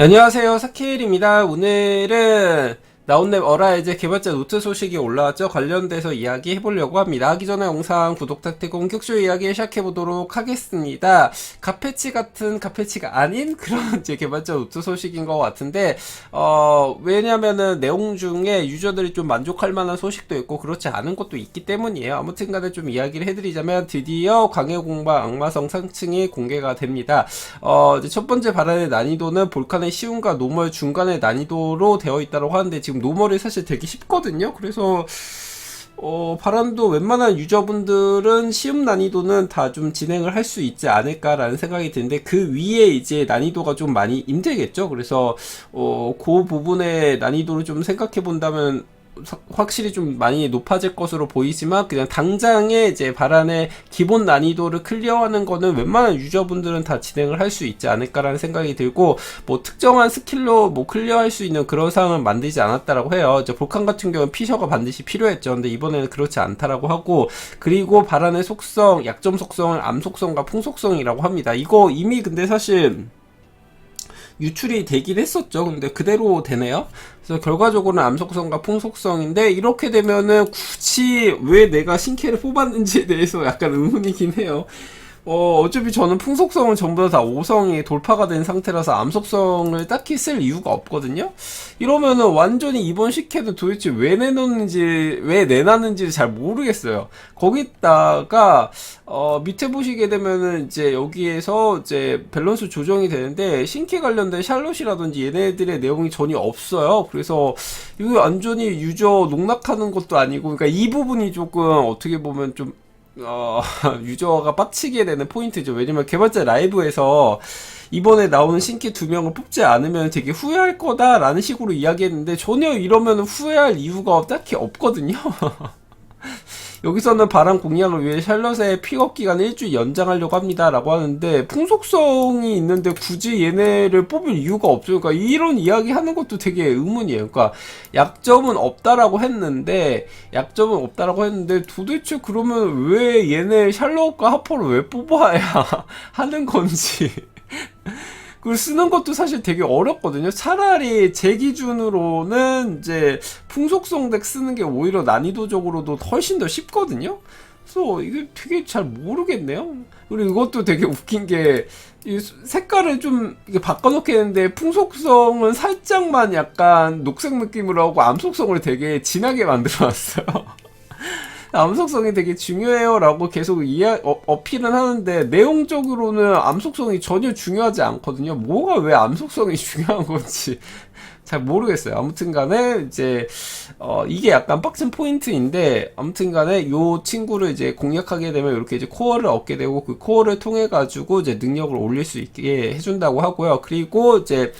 안녕하세요. 사키엘입니다. 오늘은 나온랩 어라이즈 개발자 노트 소식이 올라왔죠. 관련돼서 이야기 해보려고 합니다. 하기 전에 영상 구독 탁태공 격쇼 이야기 시작해보도록 하겠습니다. 카페치 같은 카페치가 아닌 그런 이제 개발자 노트 소식인 것 같은데 어 왜냐면은 내용 중에 유저들이 좀 만족할 만한 소식도 있고 그렇지 않은 것도 있기 때문이에요. 아무튼 간에 좀 이야기를 해드리자면 드디어 광해공방 악마성 상층이 공개가 됩니다. 어 이제 첫 번째 발언의 난이도는 볼칸의 쉬움과 노멀 중간의 난이도로 되어 있다고 하는데 지금 노멀이 사실 되게 쉽거든요. 그래서 어, 바람도 웬만한 유저분들은 시험 난이도는 다 좀 진행을 할 수 있지 않을까라는 생각이 드는데 그 위에 이제 난이도가 좀 많이 힘들겠죠. 그래서 어, 그 부분의 난이도를 좀 생각해 본다면 사- 확실히 좀 많이 높아질 것으로 보이지만 그냥 당장에 이제 바란의 기본 난이도를 클리어하는 거는 웬만한 유저분들은 다 진행을 할 수 있지 않을까라는 생각이 들고 뭐 특정한 스킬로 뭐 클리어할 수 있는 그런 상황은 만들지 않았다라고 해요. 이제 볼칸 같은 경우는 피셔가 반드시 필요했죠. 근데 이번에는 그렇지 않다라고 하고 그리고 바란의 속성, 약점 속성을 암 속성과 풍 속성이라고 합니다. 이거 이미 근데 사실 유출이 되긴 했었죠. 근데 그대로 되네요. 그래서 결과적으로는 암속성과 풍속성인데 이렇게 되면은 굳이 왜 내가 신캐를 뽑았는지에 대해서 약간 의문이긴 해요. 어, 어차피 저는 풍속성은 전부 다 5성이 돌파가 된 상태라서 암속성을 딱히 쓸 이유가 없거든요? 이러면은 완전히 이번 식혜는 도대체 왜 내놓는지, 왜 내놨는지 잘 모르겠어요. 거기다가, 어, 밑에 보시게 되면은 이제 여기에서 이제 밸런스 조정이 되는데, 신캐 관련된 샬롯이라든지 얘네들의 내용이 전혀 없어요. 그래서 이거 완전히 유저 농락하는 것도 아니고, 그러니까 이 부분이 조금 어떻게 보면 좀 어, 유저가 빡치게 되는 포인트죠. 왜냐면 개발자 라이브에서 이번에 나오는 신캐 두 명을 뽑지 않으면 되게 후회할 거다라는 식으로 이야기했는데 전혀 이러면 후회할 이유가 딱히 없거든요. 여기서는 바람 공략을 위해 샬럿의 픽업 기간을 일주일 연장하려고 합니다 라고 하는데 풍속성이 있는데 굳이 얘네를 뽑을 이유가 없어요. 그러니까 이런 이야기 하는 것도 되게 의문이에요. 그러니까 약점은 없다라고 했는데 약점은 없다라고 했는데 도대체 그러면 왜 얘네 샬롯과 하퍼를 왜 뽑아야 하는 건지 그걸 쓰는 것도 사실 되게 어렵거든요. 차라리 제 기준으로는 이제 풍속성 덱 쓰는 게 오히려 난이도적으로도 훨씬 더 쉽거든요. 그래서 이게 되게 잘 모르겠네요. 그리고 이것도 되게 웃긴 게, 이 색깔을 좀 이게 바꿔놓게 했는데, 풍속성은 살짝만 약간 녹색 느낌으로 하고 암속성을 되게 진하게 만들어놨어요. 암속성이 되게 중요해요라고 계속 이야 어, 어필은 하는데 내용적으로는 암속성이 전혀 중요하지 않거든요. 뭐가 왜 암속성이 중요한 건지 잘 모르겠어요. 아무튼간에 이제 어 이게 약간 빡친 포인트인데 아무튼간에 요 친구를 이제 공략하게 되면 이렇게 이제 코어를 얻게 되고 그 코어를 통해 가지고 이제 능력을 올릴 수 있게 해준다고 하고요. 그리고 이제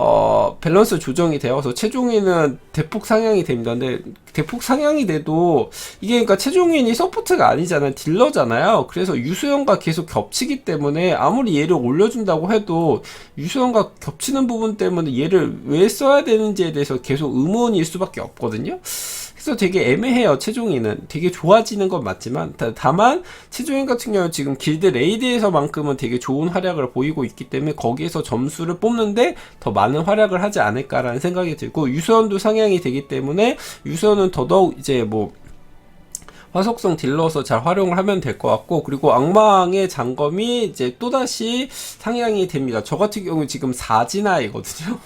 어, 밸런스 조정이 되어서 최종인은 대폭 상향이 됩니다. 근데 대폭 상향이 돼도 이게 그러니까 최종인이 서포트가 아니잖아요. 딜러잖아요. 그래서 유수형과 계속 겹치기 때문에 아무리 얘를 올려준다고 해도 유수형과 겹치는 부분 때문에 얘를 왜 써야 되는지에 대해서 계속 의문일 수밖에 없거든요. 그래서 되게 애매해요. 최종인은 되게 좋아지는 건 맞지만 다, 다만 최종인 같은 경우는 지금 길드 레이드에서만큼은 되게 좋은 활약을 보이고 있기 때문에 거기에서 점수를 뽑는데 더 많은 활약을 하지 않을까라는 생각이 들고 유수현도 상향이 되기 때문에 유수현은 더더욱 이제 뭐 화속성 딜러서 잘 활용을 하면 될 것 같고 그리고 악망의 장검이 이제 또다시 상향이 됩니다. 저 같은 경우 지금 4진화이거든요.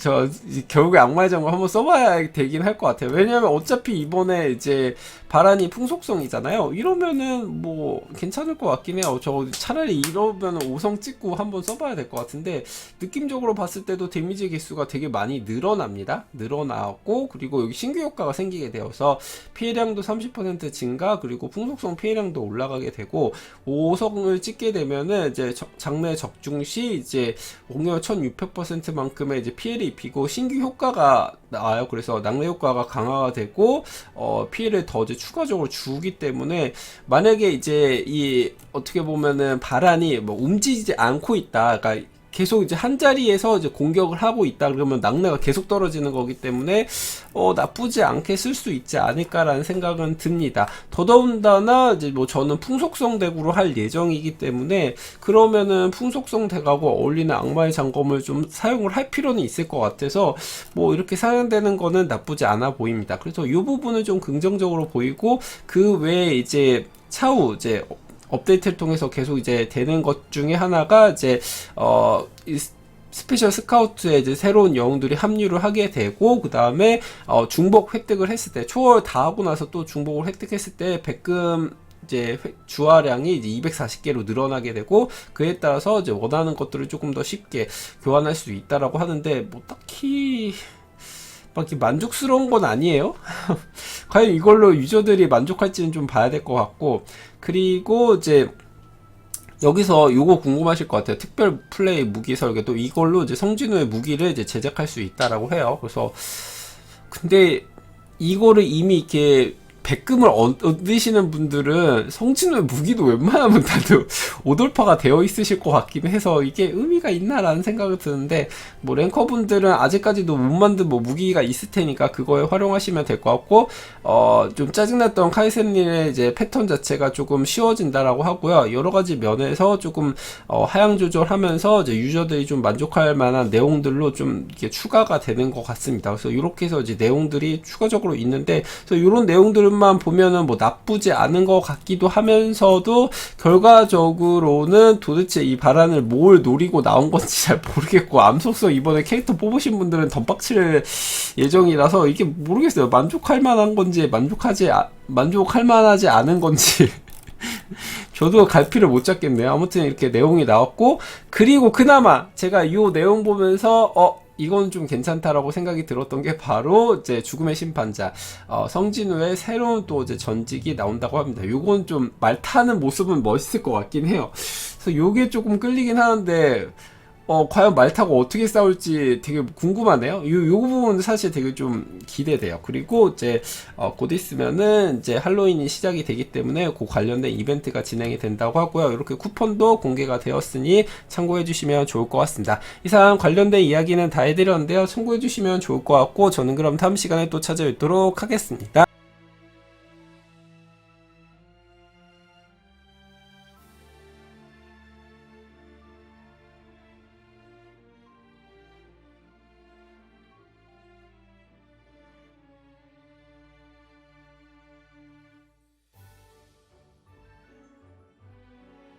저 결국에 악마의 장검 한번 써봐야 되긴 할 것 같아요. 왜냐면 어차피 이번에 이제 바란이 풍속성이잖아요. 이러면은 뭐 괜찮을 것 같긴 해요. 저 차라리 이러면 5성 찍고 한번 써봐야 될 것 같은데 느낌적으로 봤을 때도 데미지 개수가 되게 많이 늘어납니다. 늘어나고 그리고 여기 신규 효과가 생기게 되어서 피해량도 30% 증가 그리고 풍속성 피해량도 올라가게 되고 5성을 찍게 되면은 이제 적- 장내 적중 시 이제 공여 1600%만큼의 이제 피해를 입히고 신규 효과가 나와요. 그래서 낙뢰 효과가 강화가 되고 어, 피해를 더 이제 추가적으로 주기 때문에 만약에 이제 이 어떻게 보면은 바란이 뭐 움직이지 않고 있다. 그러니까 계속 이제 한 자리에서 이제 공격을 하고 있다 그러면 낙뢰가 계속 떨어지는 거기 때문에 어 나쁘지 않게 쓸 수 있지 않을까라는 생각은 듭니다. 더더군다나 이제 뭐 저는 풍속성 덱으로 할 예정이기 때문에 그러면은 풍속성 덱하고 어울리는 악마의 장검을 좀 사용을 할 필요는 있을 것 같아서 뭐 이렇게 사용되는 거는 나쁘지 않아 보입니다. 그래서 이 부분은 좀 긍정적으로 보이고 그 외에 이제 차후 이제 업데이트를 통해서 계속 이제 되는 것 중에 하나가 이제 어이 스페셜 스카우트에 이제 새로운 영웅들이 합류를 하게 되고 그 다음에 어 중복 획득을 했을 때 초월 다 하고 나서 또 중복을 획득했을 때 백금 이제 회- 주화량이 이제 240개로 늘어나게 되고 그에 따라서 이제 원하는 것들을 조금 더 쉽게 교환할 수 있다라고 하는데 뭐 딱히 막 만족스러운 건 아니에요. 과연 이걸로 유저들이 만족할지는 좀 봐야 될 것 같고 그리고 이제 여기서 요거 궁금하실 것 같아요. 특별 플레이 무기 설계도 이걸로 이제 성진우의 무기를 이제 제작할 수 있다라고 해요. 그래서 근데 이거를 이미 이렇게 백금을 얻- 얻으시는 분들은 성진우의 무기도 웬만하면 다들 오돌파가 되어 있으실 것 같긴 해서 이게 의미가 있나라는 생각이 드는데 뭐 랭커분들은 아직까지도 못 만든 뭐 무기가 있을 테니까 그거에 활용하시면 될 것 같고 어 좀 짜증났던 카이센린의 이제 패턴 자체가 조금 쉬워진다라고 하고요. 여러 가지 면에서 조금 어 하향 조절하면서 이제 유저들이 좀 만족할 만한 내용들로 좀 이게 추가가 되는 것 같습니다. 그래서 이렇게 해서 이제 내용들이 추가적으로 있는데 그래서 이런 내용들 만 보면은 뭐 나쁘지 않은 것 같기도 하면서도 결과적으로는 도대체 이 바란을 뭘 노리고 나온 건지 잘 모르겠고 암속성 이번에 캐릭터 뽑으신 분들은 덤빡칠 예정이라서 이게 모르겠어요 만족할 만한 건지 만족하지 아- 만족할 만하지 않은 건지 저도 갈피를 못 잡겠네요. 아무튼 이렇게 내용이 나왔고 그리고 그나마 제가 이 내용 보면서 어 이건 좀 괜찮다라고 생각이 들었던 게 바로 이제 죽음의 심판자 어, 성진우의 새로운 또 이제 전직이 나온다고 합니다. 요건 좀 말 타는 모습은 멋있을 것 같긴 해요. 그래서 요게 조금 끌리긴 하는데 어, 과연 말 타고 어떻게 싸울지 되게 궁금하네요. 요, 요 부분은 사실 되게 좀 기대돼요. 그리고 이제, 어, 곧 있으면은 이제 할로윈이 시작이 되기 때문에 그 관련된 이벤트가 진행이 된다고 하고요. 이렇게 쿠폰도 공개가 되었으니 참고해 주시면 좋을 것 같습니다. 이상 관련된 이야기는 다 해드렸는데요. 참고해 주시면 좋을 것 같고, 저는 그럼 다음 시간에 또 찾아뵙도록 하겠습니다.